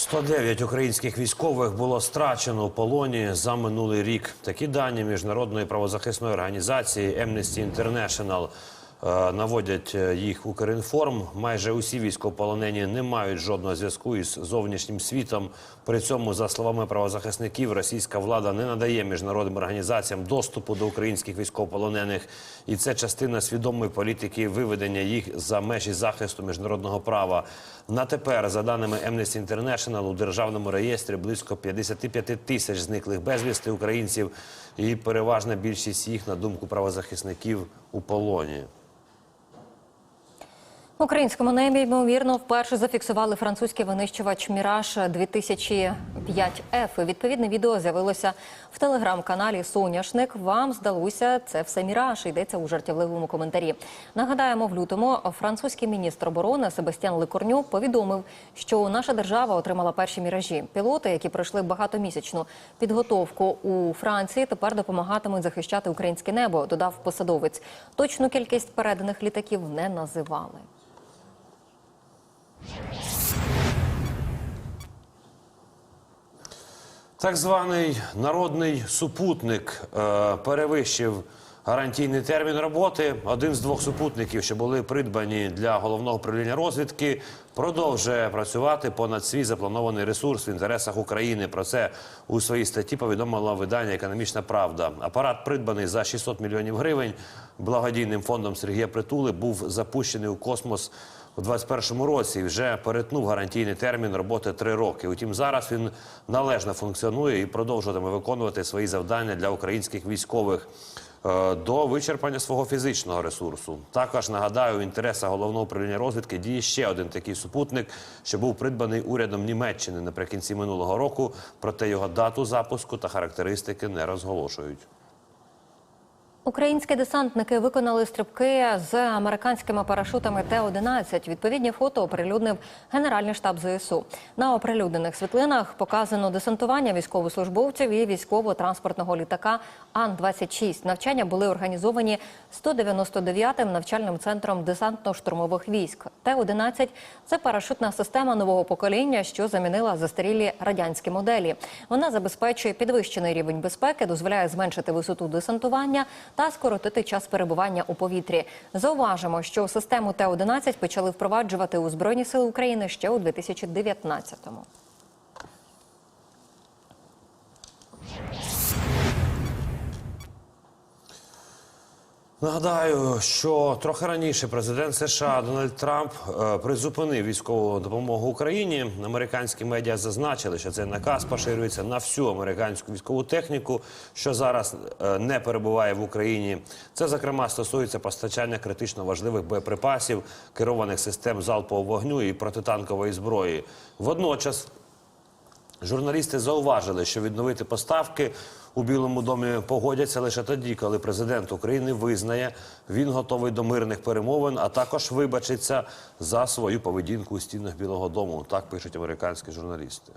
109 українських військових було страчено у полоні за минулий рік. Такі дані міжнародної правозахисної організації Amnesty International наводять е, їх Укрінформ. Майже усі військовополонені не мають жодного зв'язку із зовнішнім світом. При цьому, за словами правозахисників, російська влада не надає міжнародним організаціям доступу до українських військовополонених, і це частина свідомої політики виведення їх за межі захисту міжнародного права. На тепер, за даними Amnesty International, у державному реєстрі близько 55 тисяч зниклих безвісти українців, і переважна більшість їх, на думку правозахисників, у полоні. Українському небі ймовірно вперше зафіксували французький винищувач Міраж 2005 f Відповідне відео з'явилося в телеграм-каналі Соняшник. Вам здалося це все Міраж. Йдеться у жартівливому коментарі. Нагадаємо, в лютому французький міністр оборони Себастьян Лекорню повідомив, що наша держава отримала перші міражі. Пілоти, які пройшли багатомісячну підготовку у Франції, тепер допомагатимуть захищати українське небо. Додав посадовець. Точну кількість переданих літаків не називали. Так званий народний супутник е, перевищив гарантійний термін роботи. Один з двох супутників, що були придбані для головного управління розвідки, продовжує працювати понад свій запланований ресурс в інтересах України. Про це у своїй статті повідомило видання Економічна Правда. Апарат, придбаний за 600 мільйонів гривень, благодійним фондом Сергія Притули, був запущений у космос. У 2021 році вже перетнув гарантійний термін роботи три роки. Утім, зараз він належно функціонує і продовжуватиме виконувати свої завдання для українських військових е, до вичерпання свого фізичного ресурсу. Також нагадаю, в інтересах головного управління розвідки діє ще один такий супутник, що був придбаний урядом Німеччини наприкінці минулого року. Проте його дату запуску та характеристики не розголошують. Українські десантники виконали стрибки з американськими парашутами Т-11. Відповідні фото оприлюднив Генеральний штаб ЗСУ. На оприлюднених світлинах показано десантування військовослужбовців і військово-транспортного літака Ан-26. Навчання були організовані 199-м навчальним центром десантно-штурмових військ. Т-11 – це парашутна система нового покоління, що замінила застарілі радянські моделі. Вона забезпечує підвищений рівень безпеки, дозволяє зменшити висоту десантування та скоротити час перебування у повітрі. Зауважимо, що систему Т-11 почали впроваджувати у Збройні Сили України ще у 2019-му. Нагадаю, що трохи раніше президент США Дональд Трамп е, призупинив військову допомогу Україні. Американські медіа зазначили, що цей наказ поширюється на всю американську військову техніку, що зараз е, не перебуває в Україні. Це зокрема стосується постачання критично важливих боєприпасів, керованих систем залпового вогню і протитанкової зброї. Водночас Журналісти зауважили, що відновити поставки у Білому домі погодяться лише тоді, коли президент України визнає, він готовий до мирних перемовин, а також вибачиться за свою поведінку у стінах Білого Дому. Так пишуть американські журналісти.